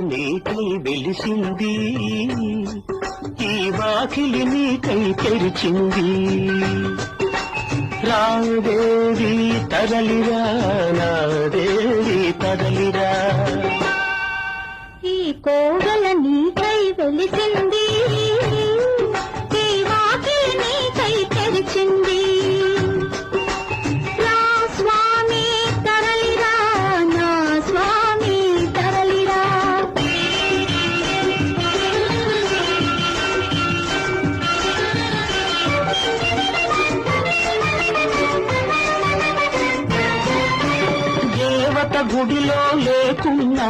నీకై వెలిసింది. ఈ వాకిలి నీకై తెరిచింది. రాదేవి తరలిరా నా దేవి తరలిరా. ఈ కోవెల నీకై వెలిసింది. గుడిలో లేకున్నా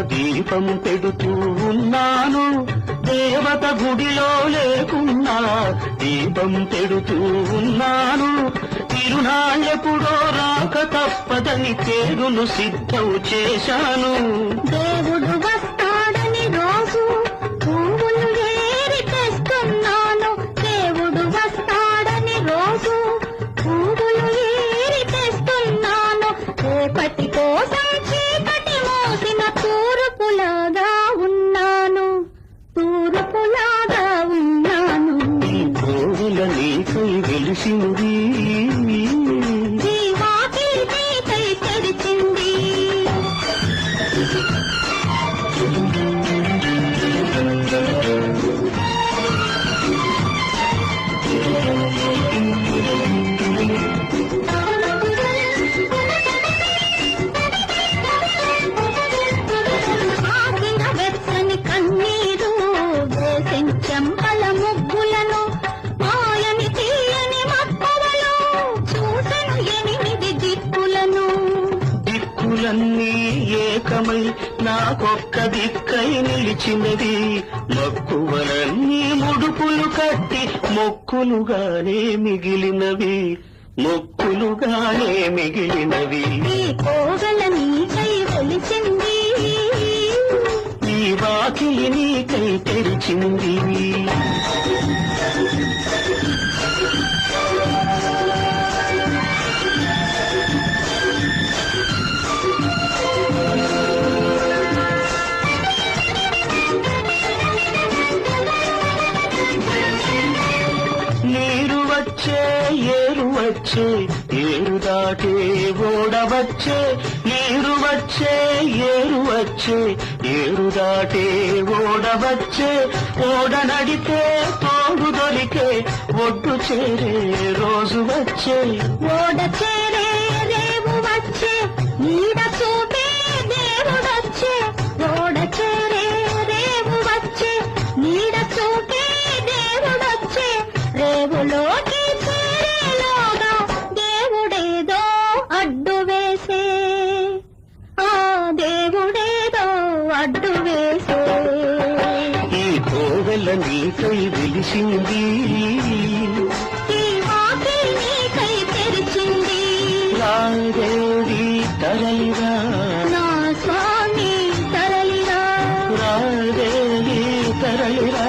దీపం పెడుతూ ఉన్నాను. దేవత గుడిలో లేకున్నా దీపం పెడుతూ ఉన్నాను. తిరునాళ్ళెప్పుడో రాక తప్పదని పేరును సిద్ధం చేశాను. దేవుడు వెలిసింది ఈ వాకిలి నీకై తెరిచింది దిక్కై నిలిచినది. మక్కువలన్నీ ముడుపులు కట్టి మొక్కులుగానే మిగిలినవి. మొక్కులుగానే మిగిలినవి. వెలిసింది ఈ వాకిలి నీకై తెరిచింది. ఏరు వచ్చే ఏరు దాటే ఓడవచ్చే నీరు వచ్చే ఏరు వచ్చే ఏరు దాటే ఓడవచ్చే ఓడ నడితే తోడు దొరికే ఒడ్డు చేరే రోజు వచ్చే. ఓడ నీకై వెలిసింది రాదేవి తరలిరా. నా స్వామి తరలిరా. తరలిరా.